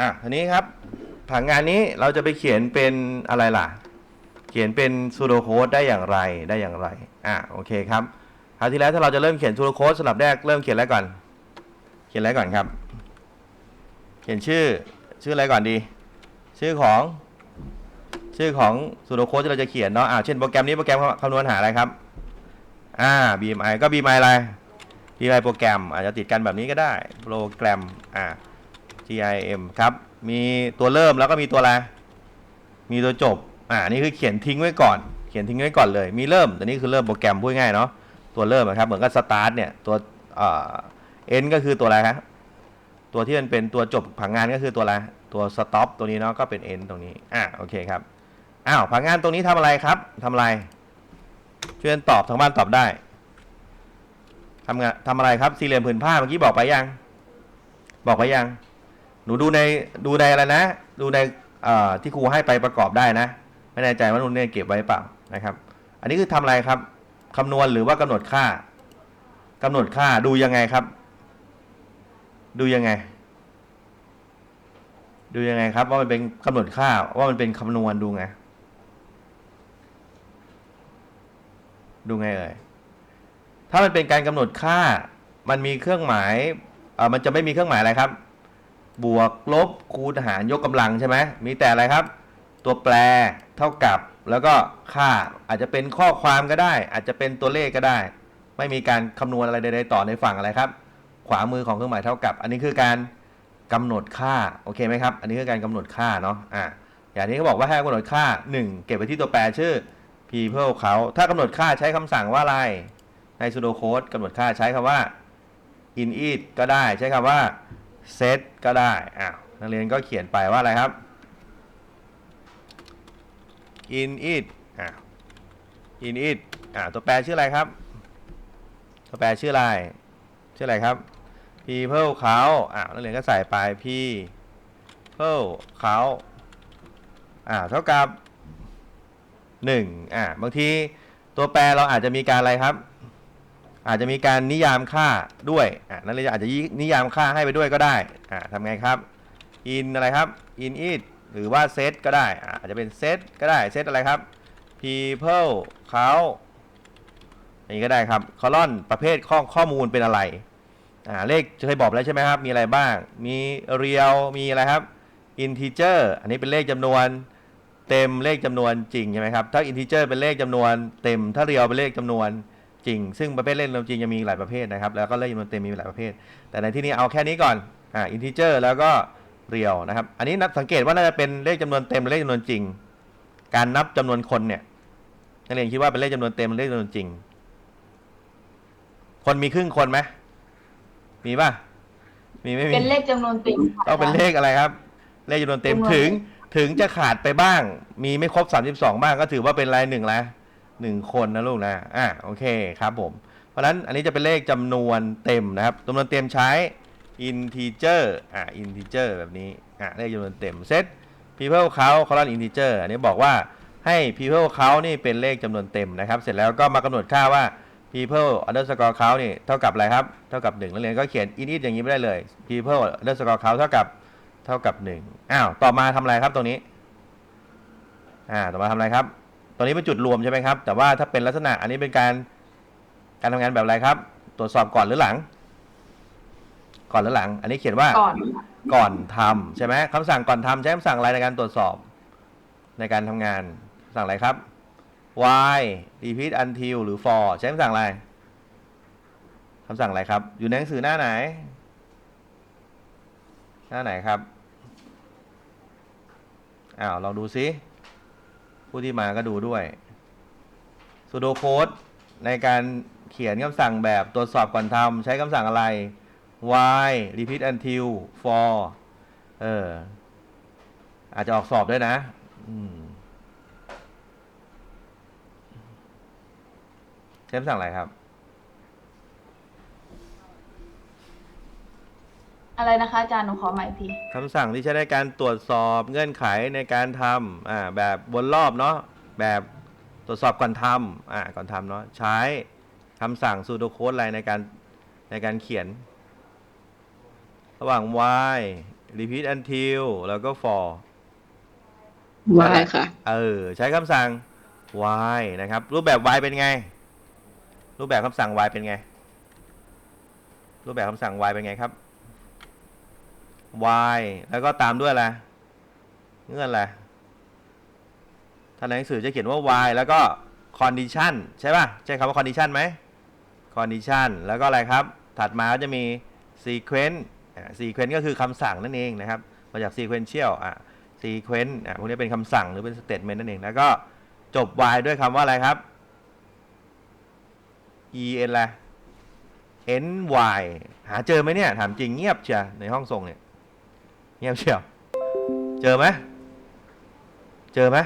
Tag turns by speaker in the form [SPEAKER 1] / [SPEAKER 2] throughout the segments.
[SPEAKER 1] อะทีนี้ครับผังงานนี้เราจะไปเขียนเป็นอะไรล่ะ เขียนเป็นซูโดโค้ดได้อย่างไรได้อย่างไรอะโอเคครับคราวที่แล้วถ้าเราจะเริ่มเขียนซูโดโค้ดสำหรับแรกเริ่มเขียนอะไรก่อน เขียนอะไรก่อนครับ เขียนชื่อชื่ออะไรก่อนดี ชื่อของชื่อของซูโดโค้ดที่เราจะเขียนเนาะอ่าเช่นโปรแกรมนี้โปรแกรมคำนวณหาอะไรครับอ่า BMI ก็ BMI อะไร BMI โปรแกรมอาจจะติดกันแบบนี้ก็ได้ โปรแกรมอ่า GIM ครับ มีตัวเริ่มแล้วก็มีตัวอะไร มีตัวจบ อ่า นี่คือเขียนทิ้งไว้ก่อน เขียนทิ้งไว้ก่อนเลย มีเริ่มแต่นี่คือเริ่มโปรแกรมพูดง่ายเนาะ ตัวเริ่มนะครับ เหมือนกับสตาร์ทเนี่ย ตัวเอ่อ N ก็คือตัวอะไรครับตัวที่มันเป็นตัวจบผังงานก็คือตัวอะไร ตัวสต็อปตัวนี้เนาะ ก็เป็น N ตรงนี้ อ่าโอเคครับ อ้าว ผังงานตรงนี้ทำอะไรครับทำอะไร ช่วยตอบทางบ้านตอบได้ทำงานทำอะไรครับ สี่เหลี่ยมผืนผ้าเมื่อกี้บอกไปยัง บอกไปยัง นูดูในดูในอะไรนะ ดูในที่ครูให้ไปประกอบได้นะ ไม่แน่ใจว่าหนูเนี่ยเก็บไว้เปล่านะครับ อันนี้คือทำอะไรครับคำนวณหรือว่ากำหนดค่ากำหนดค่าดูยังไงครับ ดูยังไง ดูยังไงครับ ว่ามันเป็นกำหนดค่าว่ามันเป็นคำนวณดูไง ดูไงเอ่ยถ้ามันเป็นการกำหนดค่า มันมีเครื่องหมายเออมันจะไม่มีเครื่องหมายอะไรครับ บวกลบคูณหารยกกำลังใช่ไหมมีแต่อะไรครับ ตัวแปรเท่ากับแล้วก็ค่าอาจจะเป็นข้อความก็ได้ อาจจะเป็นตัวเลขก็ได้ ไม่มีการคำนวณอะไรใดๆต่อในฝั่งอะไรครับ ขวามือของเครื่องหมายเท่ากับ อันนี้คือการกำหนดค่าโอเคไหมครับ อันนี้คือการกำหนดค่าเนาะอ่าอย่างนี้เขาบอกว่าให้กำหนดค่า 1 เก็บไว้ที่ตัวแปรชื่อ people เขาถ้ากำหนดค่าใช้คำสั่งว่าอะไรใน sudo code กำหนดค่าใช้คำว่า init ก็ได้ใช้คำว่า set ก็ได้อ้าวนักเรียนก็เขียนไปว่าอะไรครับ init อ่า init อ่าตัวแปรชื่ออะไรครับ ตัวแปรชื่ออะไร ชื่ออะไรครับ people เขาอ่านักเรียนก็ใส่ไป people เขาอ่าเท่ากับหนึ่งอ่าบางทีตัวแปรเราอาจจะมีการอะไรครับ อาจจะมีการนิยามค่าด้วยอ่านั่นเลยนอาจจะนิยามค่าให้ไปด้วยก็ได้อ่าทำไงครับ in อะไรครับ in it หรือว่า set ก็ได้อ่าอาจจะเป็น set ก็ได้ set อะไรครับ people เขาอย่างนี้ก็ได้ครับ column ประเภทข้อข้อมูลเป็นอะไรอ่าเลขเคยบอกแล้วใช่ไหมครับ มีอะไรบ้าง มี real มีอะไรครับ integer อันนี้เป็นเลขจำนวนเต็มเลขจำนวนจริงใช่ไหมครับ ถ้า integer เป็นเลขจำนวนเต็ม ถ้า real เป็นเลขจำนวน จริง ซึ่งประเภทเล่นรวมจริงจะมีหลายประเภทนะครับ แล้วก็เล่นรวนเต็มมีหลายประเภท แต่ในที่นี้เอาแค่นี้ก่อน อ่า อินทิเจอร์ แล้วก็เรียวนะครับ อันนี้นับสังเกตว่าน่าจะเป็นเลขจำนวนเต็มหรือเลขจำนวนจริง การนับจำนวนคนเนี่ย นักเรียนคิดว่าเป็นเลขจำนวนเต็มหรือเลขจำนวนจริง คนมีครึ่งคนไหม มีป่ะ มีไม่มี
[SPEAKER 2] เป็นเลขจำนวนเต็ม
[SPEAKER 1] ต้องเป็นเลขอะไรครับ เลขจำนวนเต็มถึง ถึงจะขาดไปบ้าง มีไม่ครบสามสิบสองบ้างก็ถือว่าเป็นรายหนึ่งแล้ว หนึ่งคนนะลูกนะอะโอเคครับผม เพราะนั้นอันนี้จะเป็นเลขจำนวนเต็มนะครับจำนวนเต็มใช้ integer อะ integer แบบนี้อะเลขจำนวนเต็ม set people เขา colon integer อันนี้บอกว่าให้ people เขานี่เป็นเลขจำนวนเต็มนะครับ เสร็จแล้วก็มากำหนดค่าว่า people underscore เขานี่เท่ากับอะไรครับ เท่ากับ1นักเรียนก็เขียน init อย่างนี้ไม่ได้เลย people underscore เขาเท่ากับเท่ากับ1อ้าวต่อมาทำอะไรครับตรงนี้อ่าต่อมาทำอะไรครับ ตรงนี้เป็นจุดรวมใช่ไหมครับ แต่ว่าถ้าเป็นลักษณะอันนี้เป็นการการทำงานแบบอะไรครับ ตรวจสอบก่อนหรือหลัง ก่อนหรือหลัง อันนี้เขียนว่า
[SPEAKER 2] ก่อน
[SPEAKER 1] ก่อนทำใช่ไหมคำสั่งก่อนทำใช้คำสั่งอะไรในการตรวจสอบในการทำงานคำสั่งอะไรครับ while repeat until หรือ for ใช้คำสั่งอะไรคำสั่งอะไรครับ อยู่ในหนังสือหน้าไหน หน้าไหนครับอ้าวลองดูซิ ผู้ที่มาก็ดูด้วยสุด ocode ในการเขียนคำสั่งแบบตรวจสอบก่อนทำใช้คำสั่งอะไร while repeat until for เออ อาจจะออกสอบด้วยนะใช้คำสั่งอะไรครับ
[SPEAKER 2] อะไรนะคะอาจารย์หนูขอใหม่อีกที
[SPEAKER 1] คำสั่งที่ใช้ในการตรวจสอบเงื่อนไขในการทำอ่าแบบวนรอบเนาะแบบตรวจสอบก่อนทำอ่าก่อนทำเนาะใช้คำสั่ง pseudo code อะไรในการในการเขียน ระหว่าง y repeat until แล้วก็ for
[SPEAKER 3] y ค่ะ
[SPEAKER 1] เออ ใช้คำสั่ง y นะครับ รูปแบบ y เป็นไง รูปแบบคำสั่ง y เป็นไง รูปแบบคำสั่ง y เป็นไงครับ y แล้วก็ตามด้วยอะไรเงื่อนอะไรถ้าในหนังสือจะเขียนว่า y แล้วก็ condition ใช่ป่ะ ใช้คำว่า condition ไหม condition แล้วก็อะไรครับ ถัดมาก็จะมี sequencesequence ก็คือคำสั่งนั่นเองนะครับ มาจาก sequential อะ sequence อะพวกนี้เป็นคำสั่งหรือเป็น statement นั่นเอง แล้วก็จบ y ด้วยคำว่าอะไรครับ e n อะไร n y หาเจอไหมเนี่ย ถามจริงเงียบเชียในห้องส่งเนี่ย เงียบเชียว เจอไหมเจอไหม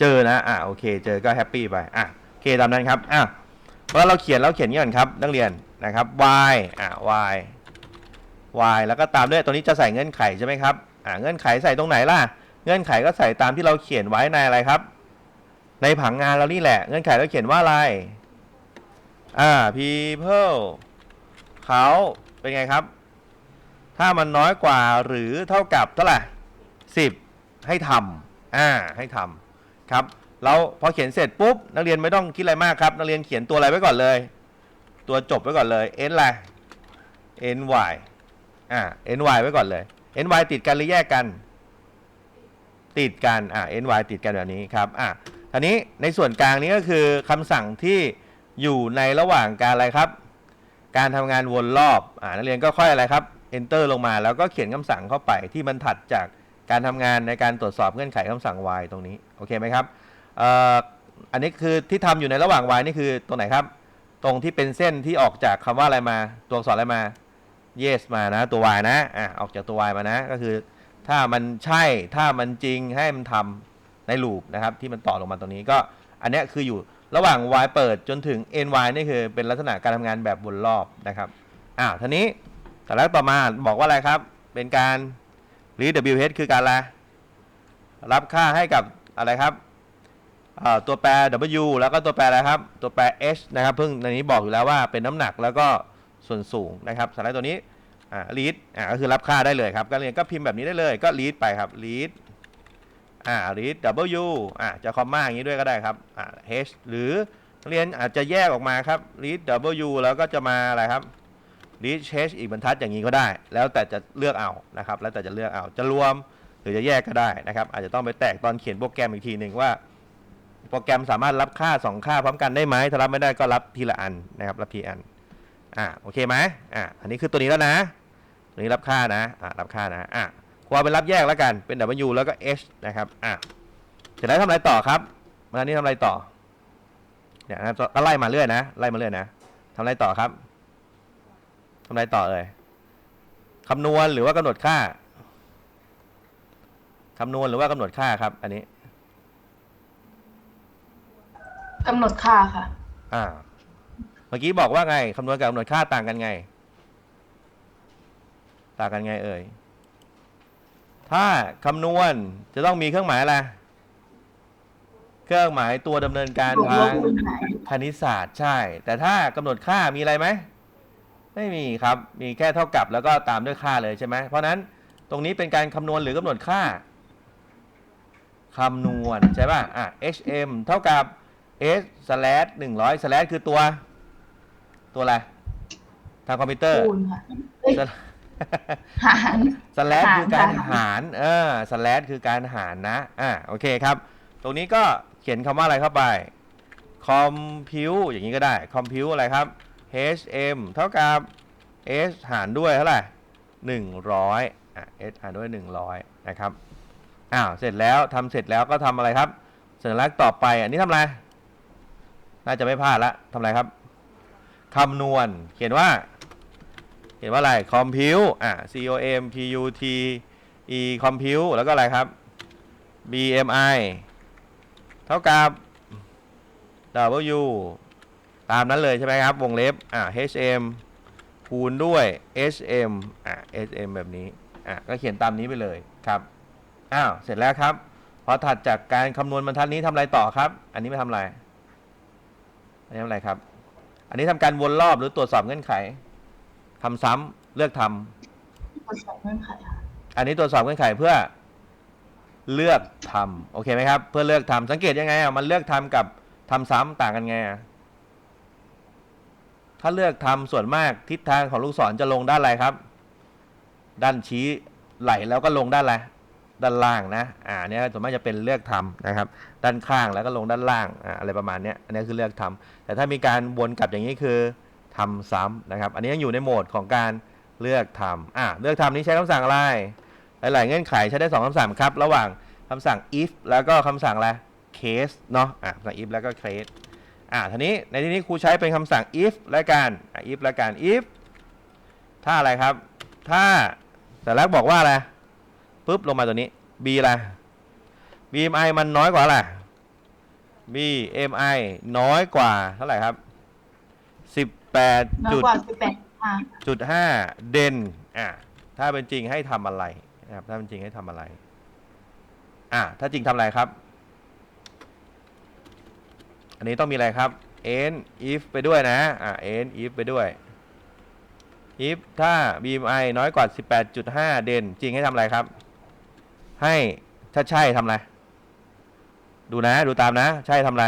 [SPEAKER 1] เจอนะ อะโอเค เจอก็แฮปปี้ไป อะโอเคตามนั้นครับ อะเพราะเราเขียนเราเขียนนี้ก่อนครับ นักเรียนนะครับ y อะ y y แล้วก็ตามด้วยตัวนี้จะใส่เงื่อนไขใช่ไหมครับ อะเงื่อนไขใส่ตรงไหนล่ะ เงื่อนไขก็ใส่ตามที่เราเขียนไว้ในอะไรครับ ในผังงานเรานี่แหละ เงื่อนไขเราเขียนว่าอะไร อ่า people เขาเป็นไงครับ ถ้ามันน้อยกว่าหรือเท่ากับเท่าไหร่สิบให้ทำอ่าให้ทำครับแล้วพอเขียนเสร็จปุ๊บนักเรียนไม่ต้องคิดอะไรมากครับนักเรียนเขียนตัวอะไรไว้ก่อนเลย ตัวจบไว้ก่อนเลย n อะไร n y อ่า n y ไว้ก่อนเลย n y ติดกันหรือแยกกัน ติดกันอ่า n y ติดกันแบบนี้ครับอ่าทีนี้ในส่วนกลางนี้ก็คือคำสั่งที่อยู่ในระหว่างการอะไรครับ การทำงานวนรอบอ่านักเรียนก็ค่อยอะไรครับ enter ลงมาแล้วก็เขียนคำสั่งเข้าไปที่มันถัดจากการทำงานในการตรวจสอบเงื่อนไขคำสั่ง y ตรงนี้โอเคไหมครับอันนี้คือที่ทำอยู่ในระหว่าง y นี่คือตรงไหนครับ ตรงที่เป็นเส้นที่ออกจากคำว่าอะไรมา ตัวอักษรอะไรมา yes มานะตัว y นะอะออกจากตัว y มานะก็คือถ้ามันใช่ถ้ามันจริงให้มันทำในลูปนะครับที่มันต่อลงมาตรงนี้ก็อันนี้คืออยู่ระหว่าง y เปิดจนถึง ny นี่คือเป็นลักษณะการทำงานแบบวนรอบนะครับอ้าทีนี้ แต่ล้วต่อมาบอกว่าอะไรครับ เป็นการ read wh คือการอะไรรับค่าให้กับอะไรครับตัวแปร w แล้วก็ตัวแปรอะไรครับ ตัวแปร h นะครับเพิ่งในนี้บอกอยู่แล้วว่าเป็นน้ำหนักแล้วก็ส่วนสูงนะครับสไลด์ตัวนี้อ่า read อ่าก็คือรับค่าได้เลยครับก็เรียนก็พิมพ์แบบนี้ได้เลยก็ read ไปครับ read อ่า read w อ่าจะคอมมาอย่างนี้ด้วยก็ได้ครับอ่า h หรือเรียนอาจจะแยกออกมาครับ read w แล้วก็จะมาอะไรครับ read h อีกบรรทัดอย่างนี้ก็ได้ แล้วแต่จะเลือกเอานะครับ แล้วแต่จะเลือกเอาจะรวมหรือจะแยกก็ได้นะครับ อาจจะต้องไปแตกตอนเขียนโปรแกรมอีกทีหนึ่งว่า โปรแกรมสามารถรับค่า 2 ค่าพร้อมกันได้ไหมถ้ารับไม่ได้ก็รับทีละอันนะครับรับทีอันอ่าโอเคไหมอ่าอันนี้คือตัวนี้แล้วนะตัวนี้รับค่านะอ่ารับค่านะอ่าควรเป็นรับแยกแล้วกันเป็น W แล้วก็ H นะครับอ่าเสร็จแล้วทำอะไรต่อครับมานี้ทำอะไรต่อเนี่ยนะก็ไล่มาเรื่อยนะไล่มาเรื่อยนะทำอะไรต่อครับำอะไรต่อเอ่ยคำนวณหรือว่ากำหนดค่าคำนวณหรือว่ากำหนดค่าครับ อันนี้
[SPEAKER 2] กำหนดค่าค่ะ
[SPEAKER 1] อ่า เมื่อกี้บอกว่าไงคำนวณกับกำหนดค่าต่างกันไง ต่างกันไงเอ่ยถ้าคำนวณจะต้องมีเครื่องหมายอะไรเครื่องหมายตัวดำเนินการ
[SPEAKER 2] บวกล
[SPEAKER 1] ทา
[SPEAKER 2] บ
[SPEAKER 1] ง
[SPEAKER 2] คูณหาร
[SPEAKER 1] คณิตศาสตร์ใช่ แต่ถ้ากำหนดค่ามีอะไรไหม ไม่มีครับ มีแค่เท่ากับแล้วก็ตามด้วยค่าเลยใช่ไหม เพราะฉะนั้นตรงนี้เป็นการคำนวณหรือกำหนดค่าคำนวณใช่ป่ะ อะ hm เท่ากับ s slash หนึ่งร้อย slash คือตัว ตัวอะไร ทางคอมพิวเตอร์
[SPEAKER 2] คูณค่ะเอ้ย
[SPEAKER 1] slash
[SPEAKER 2] หาร
[SPEAKER 1] slash
[SPEAKER 2] หาร
[SPEAKER 1] คือการ
[SPEAKER 2] ค่ะ
[SPEAKER 1] หารเออ slash คือการหารนะ อะโอเคครับ ตรงนี้ก็เขียนคำว่าอะไรเข้าไป compute อย่างนี้ก็ได้ compute อะไรครับ hm เท่ากับ s หารด้วยเท่าไหร่หนึ่งร้อยอะ s หารด้วยหนึ่งร้อยนะครับอ้าวเสร็จแล้วทำเสร็จแล้วก็ทำอะไรครับ สัญลักษณ์ต่อไปอันนี้ทำอะไร น่าจะไม่พลาดละทำอะไรครับคำนวณ เขียนว่า เขียนว่าอะไร compute อะ c o m p u t e compute แล้วก็อะไรครับ b m i เท่ากับ w ตามนั้นเลยใช่ไหมครับ วงเล็บอ่า h m คูณด้วย h m อ่า h m แบบนี้อ่าก็เขียนตามนี้ไปเลยครับอ้าวเสร็จแล้วครับ พอถัดจากการคำนวณบรรทัดนี้ทำอะไรต่อครับ อันนี้ไม่ทำอะไร อันนี้ทำอะไรครับ อันนี้ทำการวนรอบหรือตรวจสอบเงื่อนไขทำซ้ำเลือกทำ
[SPEAKER 2] ทดสอบเงื่อนไขค่ะ
[SPEAKER 1] อันนี้ตรวจสอบเงื่อนไขเพื่อเลือกทำโอเคไหมครับ เพื่อเลือกทำสังเกตยังไงอะมันเลือกทำกับทำซ้ำต่างกันไงอะ ถ้าเลือกทำส่วนมากทิศทางของลูกศรจะลงด้านอะไรครับ ด้านชี้ไหลแล้วก็ลงด้านอะไรด้านล่างนะ อ่าเนี่ยส่วนมากจะเป็นเลือกทำนะครับ ด้านข้างแล้วก็ลงด้านล่าง อ่าอะไรประมาณเนี้ยอันนี้คือเลือกทำแต่ถ้ามีการวนกลับอย่างนี้คือทำซ้ำนะครับ อันนี้ยังอยู่ในโหมดของการเลือกทำอ่าเลือกทำนี้ใช้คำสั่งอะไร หลาย ๆ เงื่อนไขใช้ได้สองคำสั่งครับ ระหว่างคำสั่ง if แล้วก็คำสั่งอะไร case เนาะ อะคำสั่ง if แล้วก็ case อ่าทีนี้ในที่นี้ครูใช้เป็นคำสั่ง if และการอะ if และการ if ถ้าอะไรครับ ถ้าแต่แรกบอกว่าอะไรปุ๊บลงมาตัวนี้ b อะไร bmi มันน้อยกว่าอะไร bmi น้อยกว่าเท่าไหร่ครับ18
[SPEAKER 2] น้อย
[SPEAKER 1] จุด
[SPEAKER 2] กว่าสิบแปดค่ะ
[SPEAKER 1] จุดห้าเด่นอะถ้าเป็นจริงให้ทำอะไรนะครับถ้าเป็นจริงให้ทำอะไรอะถ้าจริงทำอะไรครับ อันนี้ต้องมีอะไรครับ n if ไปด้วยนะ อะ n if ไปด้วย if ถ้า bmi น้อยกว่า 18.5 เด่น จริงให้ทำอะไรครับ ให้ถ้าใช่ทำอะไร ดูนะ ดูตามนะ ใช่ทำอะไร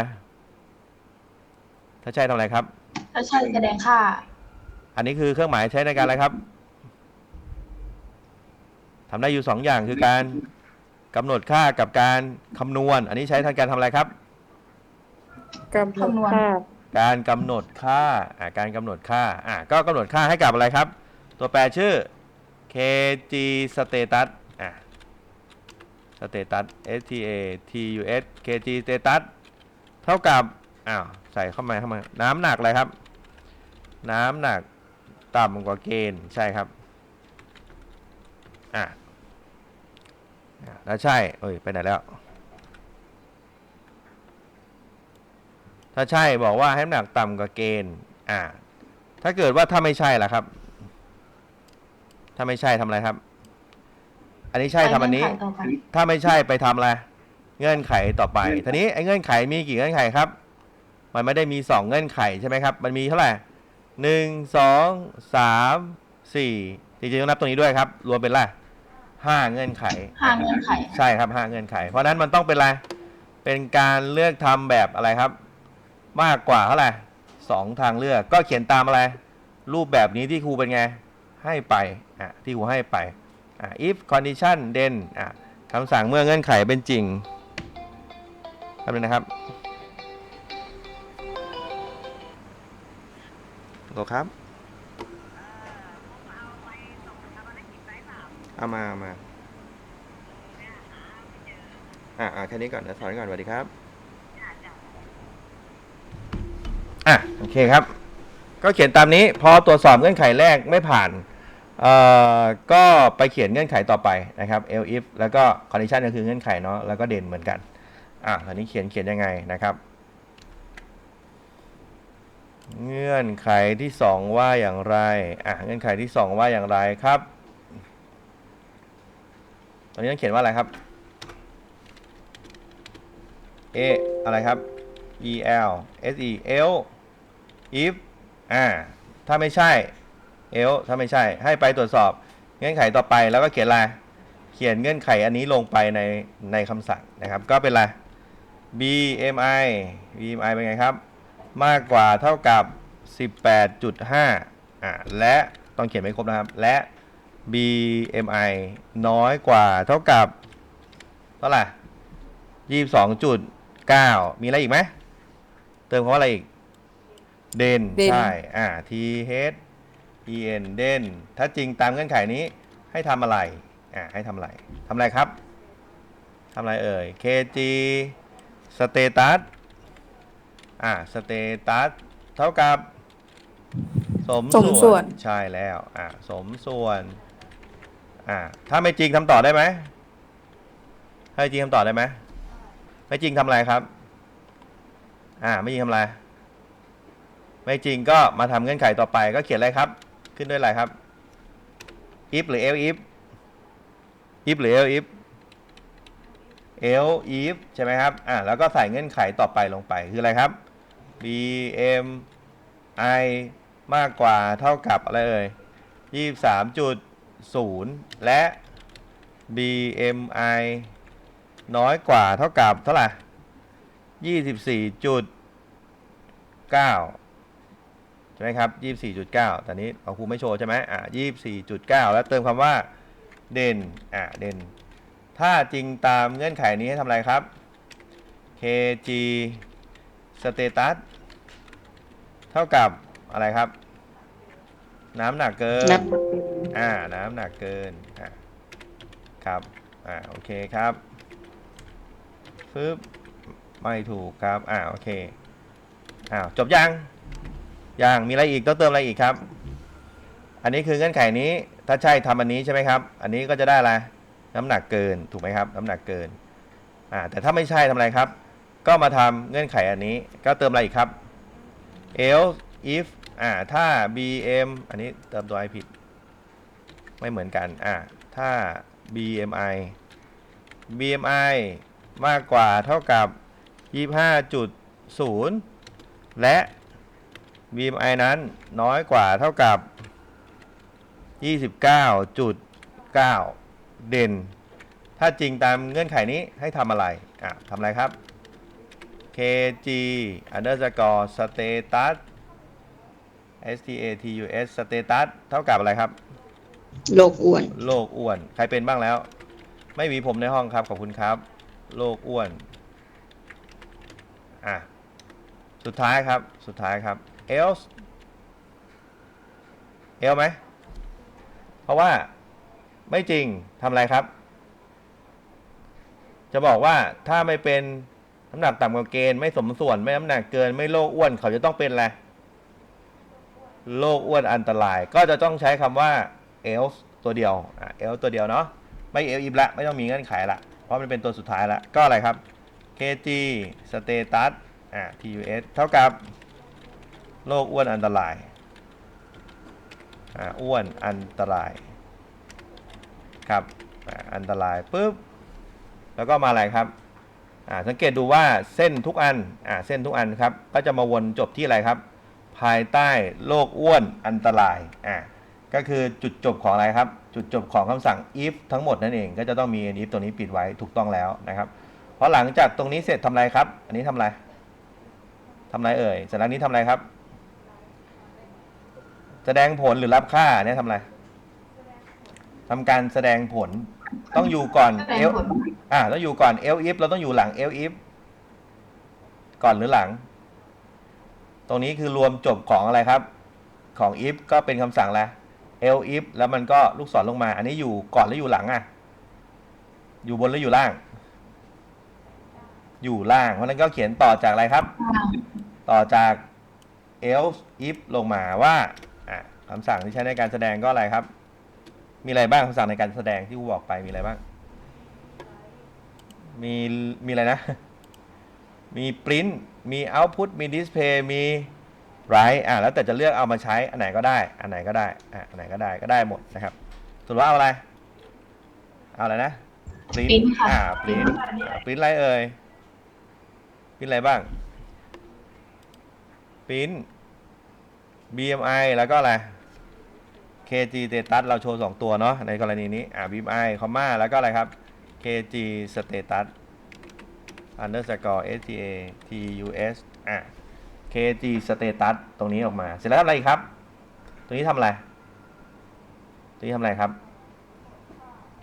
[SPEAKER 1] ถ้าใช่ทำอะไรครับ
[SPEAKER 2] ถ้าใช่แสดงค่า
[SPEAKER 1] อันนี้คือเครื่องหมายใช้ในการอะไรครับทำได้อยู่สองอย่างคือการกำหนดค่ากับการคำนวณ อันนี้ใช้ทางการทำอะไรครับ
[SPEAKER 3] กำหนด
[SPEAKER 2] คำนวณ
[SPEAKER 3] ค่า
[SPEAKER 1] การกำหนดค่าอ่าการกำหนดค่าอ่าก็กำหนดค่าให้กับอะไรครับ ตัวแปรชื่อ kg status อ่า status s t a t u s kg status เท่ากับอ้าวใส่เข้ามาเข้ามา น้ำหนักอะไรครับ น้ำหนักต่ำกว่าเกณฑ์ใช่ครับอะอะแล้วใช่เอ้ยไปไหนแล้ว ถ้าใช่บอกว่าให้น้ำหนักต่ำกว่าเกณฑ์อ่า ถ้าเกิดว่าถ้าไม่ใช่ล่ะครับ ถ้าไม่ใช่ทำอะไรครับ อันนี้ใช่ทำอันนี้
[SPEAKER 2] ไปเงื่ไขต่อไป
[SPEAKER 1] ถ้าไม่ใช่ไปทำอะไรเงื่อนไขต่อไปทีนี้ไอ้เงื่อนไขมีกี่เงื่อนไขครับ มันไม่ได้มีสองเงื่อนไขใช่ไหมครับ มันมีเท่าไหร่หนึ่งสองสามสี่จริงๆต้องนับตรงนี้ด้วยครับ รวมเป็นอะไรห้าเงื่อนไข
[SPEAKER 2] ห้าเงื่อนไข
[SPEAKER 1] ใช่ครับห้าเงื่อนไข เพราะฉะนั้นมันต้องเป็นอะไรเป็นการเลือกทำแบบอะไรครับ มากกว่าเท่าไหร่สองทางเลือก ก็เขียนตามอะไร รูปแบบนี้ที่ครูเป็นไง ให้ไปอะที่ครูให้ไปอะ if condition then อะคำสั่งเมื่อเงื่อนไขเป็นจริงทำเลยนะครับโหลครับเอามามาอะอะแค่นี้ก่อนเดี๋ยวสอนก่อนสวัสดีครับ อะโอเคครับ ก็เขียนตามนี้ พอตรวจสอบเงื่อนไขแรกไม่ผ่านเอ่อก็ไปเขียนเงื่อนไขต่อไปนะครับ elif แล้วก็ condition ก็คือเงื่อนไขเนาะแล้วก็เด่นเหมือนกันอะตอนนี้เขียนเขียนยังไงนะครับ เงื่อนไขที่สองว่าอย่างไรอะเงื่อนไขที่สองว่าอย่างไรครับ ตอนนี้ต้องเขียนว่าอะไรครับ a อะไรครับ e l s e l if อ่าถ้าไม่ใช่ else ถ้าไม่ใช่ให้ไปตรวจสอบเงื่อนไขต่อไปแล้วก็เขียนอะไรเขียนเงื่อนไขอันนี้ลงไปในในคำสั่งนะครับ ก็เป็นอะไร bmi bmi เป็นไงครับ มากกว่าเท่ากับ 18.5อ่าและต้องเขียนไม่ครบนะครับ และ bmi น้อยกว่าเท่ากับเท่าไหร่22.9 มีอะไรอีกไหม เติมคำว่าอะไรอีก เด่น
[SPEAKER 3] เด่น
[SPEAKER 1] ใช่ อ่า t h e n เด่น ถ้าจริงตามเงื่อนไขนี้ให้ทำอะไร อ่า ให้ทำอะไร ทำอะไรครับ ทำอะไรเอ่ย kg status อ่า status เท่ากับ สม
[SPEAKER 3] สมส่วน
[SPEAKER 1] ใช่แล้ว อ่า สมส่วน อ่า ถ้าไม่จริงทำต่อได้ไหมถ้าไม่จริงทำต่อได้ไหม ไม่จริงทำอะไรครับ อ่า ไม่จริงทำอะไร ไม่จริงก็มาทำเงื่อนไขต่อไปก็เขียนอะไรครับ ขึ้นด้วยอะไรครับ if หรือ else if if หรือ else if else if ใช่ไหมครับอ่าแล้วก็ใส่เงื่อนไขต่อไปลงไปคืออะไรครับ b m i มากกว่าเท่ากับอะไรเอ่ย23.0และ BMI น้อยกว่าเท่ากับเท่าไหร่ยี่สิบสี่จุดเก้า ไหมครับยี่สี่จุดเก้าแต่นี้ของครูไม่โชว์ใช่ไหมอะยี่สี่จุดเก้าแล้วเติมคำว่าเด่นอะเด่น ถ้าจริงตามเงื่อนไขนี้ให้ทำอะไรครับ kg status เท่ากับอะไรครับ น้ำหนักเกิน
[SPEAKER 3] นับ
[SPEAKER 1] อ่าน้ำหนักเกินอ่าครับอ่าโอเคครับฟึบไม่ถูกครับอ่าโอเคอ้าวจบยัง อยังมีอะไรอีกต้องเติมอะไรอีกครับ อันนี้คือเงื่อนไขนี้ ถ้าใช่ทำอันนี้ใช่ไหมครับ อันนี้ก็จะได้อะไรน้ำหนักเกินถูกไหมครับ น้ำหนักเกินอ่าแต่ถ้าไม่ใช่ทำอะไรครับ ก็มาทำเงื่อนไขอันนี้ก็เติมอะไรอีกครับ else if อ่าถ้า bm อันนี้เติมตัว i ผิด ไม่เหมือนกันอ่าถ้า BMI BMI มากกว่าเท่ากับ 25.0 และ BMI นั้นน้อยกว่าเท่ากับ 29.9 เด่น ถ้าจริงตามเงื่อนไขนี้ให้ทำอะไร อะทำอะไรครับ kg underscore status status status เท่ากับอะไรครับ
[SPEAKER 3] โลกอ้วน
[SPEAKER 1] โรคอ้วน ใครเป็นบ้างแล้ว ไม่มีผมในห้องครับ ขอบคุณครับโรคอ้วน อะ สุดท้ายครับ สุดท้ายครับ else else ไหม เพราะว่าไม่จริงทำอะไรครับ จะบอกว่าถ้าไม่เป็นน้ำหนักต่ำกว่าเกณฑ์ไม่สมส่วนไม่น้ำหนักเกิน ไม่โรคอ้วนเขาจะต้องเป็นอะไรโรคอ้วนอันตราย ก็จะต้องใช้คำว่า else ตัวเดียวอะ else ตัวเดียวเนาะไม่ else if ละไม่ต้องมีเงื่อนไขละ เพราะมันเป็นตัวสุดท้ายละ ก็อะไรครับ kg status อะ tus เท่ากับ โรคอ้วนอันตรายอ้วนอันตรายครับอันตรายปุ๊บแล้วก็มาอะไรครับสังเกตดูว่าเส้นทุกอันอเส้นทุกอันครับก็จะมาวนจบที่อะไรครับ ภายใต้โรคอ้วนอันตรายอ่าก็คือจุดจบของอะไรครับ จุดจบของคำสั่ง if ทั้งหมดนั่นเองก็จะต้องมี if ตัวนี้ปิดไว้ถูกต้องแล้วนะครับเพราะหลังจากตรงนี้เสร็จทำอะไรครับ อันนี้ทำอะไรทำอะไรเอ่ยเสร็จแล้วนี้ทำอะไรครับ แสดงผลหรือรับค่าเนี่ยทำอะไรทำการแสดงผลต้องอยู่ก่อน
[SPEAKER 2] แสดง
[SPEAKER 1] เอล
[SPEAKER 2] ผล
[SPEAKER 1] อ่าต้องอยู่ก่อน else if เราต้องอยู่หลัง else if ก่อนหรือหลัง ตรงนี้คือรวมจบของอะไรครับ ของ if ก็เป็นคำสั่งอะไร else if แล้วมันก็ลูกศรลงมา อันนี้อยู่ก่อนหรืออยู่หลังอะ อยู่บนหรืออยู่ล่าง อยู่ล่าง เพราะฉะนั้นก็เขียนต่อจากอะไรครับ ต่อจาก else if ลงมาว่าอะ คำสั่งที่ใช้ในการแสดงก็อะไรครับ มีอะไรบ้างคำสั่งในการแสดงที่ครูบอกไปมีอะไรบ้าง มีมีอะไรนะ มี print มี output มี display มี write อะแล้วแต่จะเลือกเอามาใช้อันไหนก็ได้ อันไหนก็ได้อะอันไหนก็ได้ก็ได้หมดนะครับสรุปว่าเอาอะไร เอาอะไรนะ print
[SPEAKER 2] print ค่ะ
[SPEAKER 1] อ่า print อ่า print อะไรเอ่ย print อะไรบ้าง print BMI แล้วก็อะไร KG status เราโชว์ 2 ตัวเนาะในกรณีนี้อ่า BMI คอมมาแล้วก็อะไรครับ KG status underscore STA TUS อะ KG status ตรงนี้ออกมา เสร็จแล้วทำอะไรครับ ตรงนี้ทำอะไร ตรงนี้ทำอะไรครับ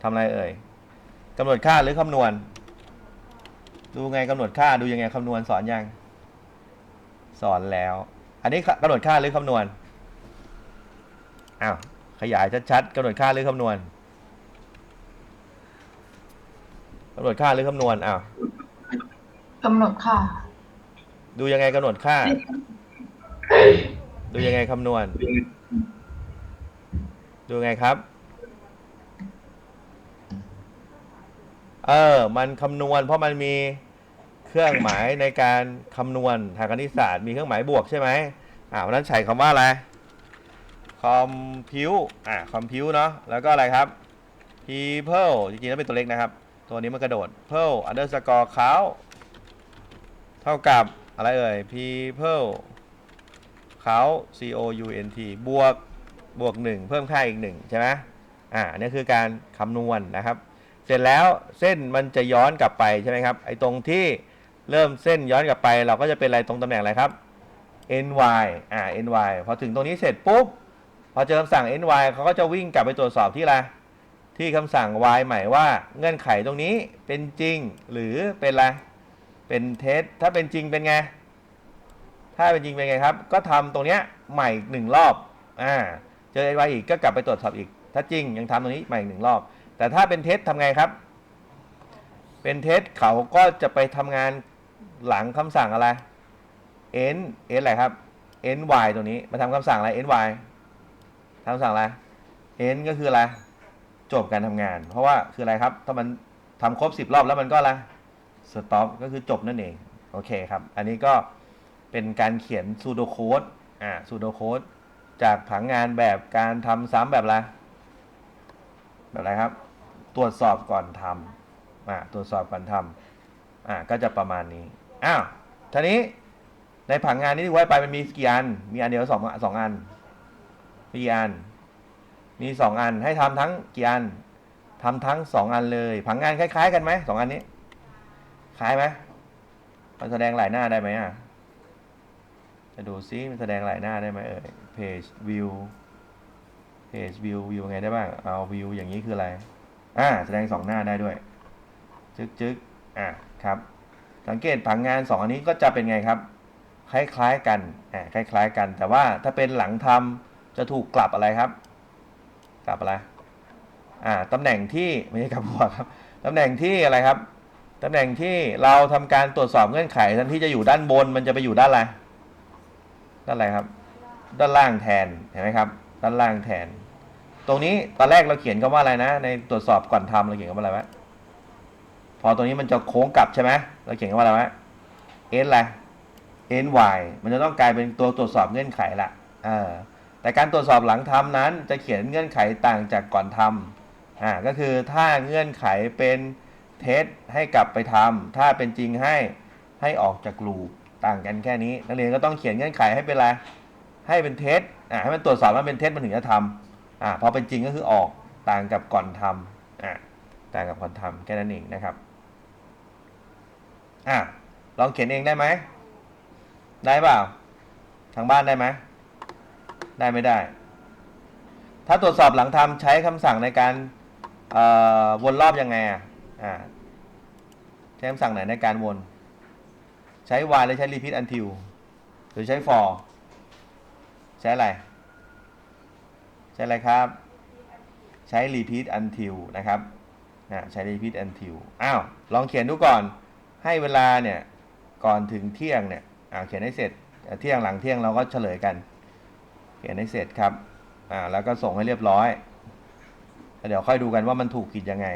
[SPEAKER 1] ทำอะไรเอ่ยกำหนดค่าหรือคำนวณ ดูไงกำหนดค่าดูยังไงคำนวณสอนยัง สอนแล้ว อันนี้กำหนดค่าหรือคำนวณอ้าวขยายชัดๆกำหนดค่าหรือคำนวณกำหนดค่าหรือคำนวณอ้าว
[SPEAKER 2] กำหนดค่ะ
[SPEAKER 1] ดูยังไงกำหนดค่า ดูยังไงคำนวณ ดูไงครับ เออ มันคำนวณเพราะมันมี เครื่องหมายในการคำนวณทางคณิตศาสตร์มีเครื่องหมายบวกใช่ไหมอ่าวันนั้นใช้คำว่าอะไรคอมพิวอ่าคอมพิวเนาะแล้วก็อะไรครับ people จริงๆแล้วเป็นตัวเล็กนะครับ ตัวนี้มันกระโดด people underscore count เท่ากับอะไรเอ่ย people count c o u n t บวกบวก 1 เพิ่มค่าอีก 1 ใช่ไหมอ่าอันนี่คือการคำนวณนะครับ เสร็จแล้วเส้นมันจะย้อนกลับไปใช่ไหมครับ ไอ้ตรงที่ เริ่มเส้นย้อนกลับไป เราก็จะเป็นอะไรตรงตำแหน่งอะไรครับ ny อ่า ny พอถึงตรงนี้เสร็จปุ๊บ พอเจอคำสั่ง ny เขาก็จะวิ่งกลับไปตรวจสอบที่อะไร ที่คำสั่ง y ใหม่ว่าเงื่อนไขตรงนี้เป็นจริงหรือเป็นอะไร เป็นเท็จ ถ้าเป็นจริงเป็นไง ถ้าเป็นจริงเป็นไงครับ ก็ทำตรงเนี้ยใหม่อีกหนึ่งรอบ อ่า เจอ ny อีกก็กลับไปตรวจสอบอีก ถ้าจริงยังทำตรงนี้ใหม่อีกหนึ่งรอบ แต่ถ้าเป็นเท็จทำไงครับ เป็นเท็จเขาก็จะไปทำงาน หลังคำสั่งอะไร n n อะไรครับ ny ตัวนี้มาทำคำสั่งอะไร ny ทำคำสั่งอะไร n ก็คืออะไรจบการทำงาน เพราะว่าคืออะไรครับ ถ้ามันทำครบ 10 รอบแล้วมันก็อะไร stop ก็คือจบนั่นเอง โอเคครับ อันนี้ก็เป็นการเขียน pseudo code อ่า pseudo code จากผังงานแบบการทำซ้ำแบบอะไร แบบอะไรครับ ตรวจสอบก่อนทำอ่า ตรวจสอบก่อนทำอ่า ก็จะประมาณนี้ อ้าวทีนี้ในผังงานนี้ที่ไว้ไปมันมีกี่อัน มีอันเดียวสองสองอัน มีกี่อัน มีสองอันให้ทำทั้งกี่อันทำทั้งสองอันเลย ผังงานคล้าย ๆ กันไหมสองอันนี้ คล้ายไหมมันแสดงหลายหน้าได้ไหมอะจะดูซิมันแสดงหลายหน้าได้ไหมเอ่ย page view page view view ไงได้บ้าง เอา view อย่างนี้คืออะไร อ่า แสดงสองหน้าได้ด้วย จึ๊กจึ๊กอ่าครับ สังเกตผังงานสองอันนี้ก็จะเป็นไงครับ คล้ายๆกันอ่าคล้าย ๆ กัน แต่ว่าถ้าเป็นหลังทำจะถูกกลับอะไรครับ กลับอะไรอ่าตำแหน่งที่ไม่ใช่กลับหัวครับตำแหน่งที่อะไรครับตำแหน่งที่เราทำการตรวจสอบเงื่อนไขทันที่จะอยู่ด้านบน มันจะไปอยู่ด้านอะไรด้านอะไรครับ ด้านล่างแทนเห็นไหมครับ ด้านล่างแทน ตรงนี้ตอนแรกเราเขียนคำว่าอะไรนะ ในตรวจสอบก่อนทำเราเขียนคำว่าอะไรวะ พอตรงนี้มันจะโค้งกลับใช่ไหมเราเขียนว่าอะไรวะ n อะไร n y มันจะต้องกลายเป็นตัวตรวจสอบเงื่อนไขละเออแต่การตรวจสอบหลังทำนั้นจะเขียนเงื่อนไขต่างจากก่อนทำอ่าก็คือถ้าเงื่อนไขเป็นเท็จให้กลับไปทำถ้าเป็นจริงให้ให้ออกจากลูปต่างกันแค่นี้ นักเรียนก็ต้องเขียนเงื่อนไขให้เป็นอะไรให้เป็นเท็จอ่าให้มันตรวจสอบว่าเป็นเท็จมันถึงจะทำอ่าพอเป็นจริงก็คือออกต่างกับก่อนทำอ่าต่างกับก่อนทำแค่นั้นเองนะครับ อ่าลองเขียนเองได้ไหม ได้เปล่า ทางบ้านได้ไหม ได้ไม่ได้ ถ้าตรวจสอบหลังทำใช้คำสั่งในการวนรอบยังไงอะอ่าใช้คำสั่งไหนในการวน ใช้ while หรือใช้ repeat until หรือใช้ for ใช้อะไร ใช้อะไรครับ ใช้ repeat until นะครับอ่าใช้ repeat until อ้าว ลองเขียนดูก่อน ให้เวลาเนี่ยก่อนถึงเที่ยงเนี่ยเขียนให้เสร็จเที่ยงหลังเที่ยงเราก็เฉลยกัน เขียนให้เสร็จครับอ่าแล้วก็ส่งให้เรียบร้อย เดี๋ยวค่อยดูกันว่ามันถูกผิดยังไง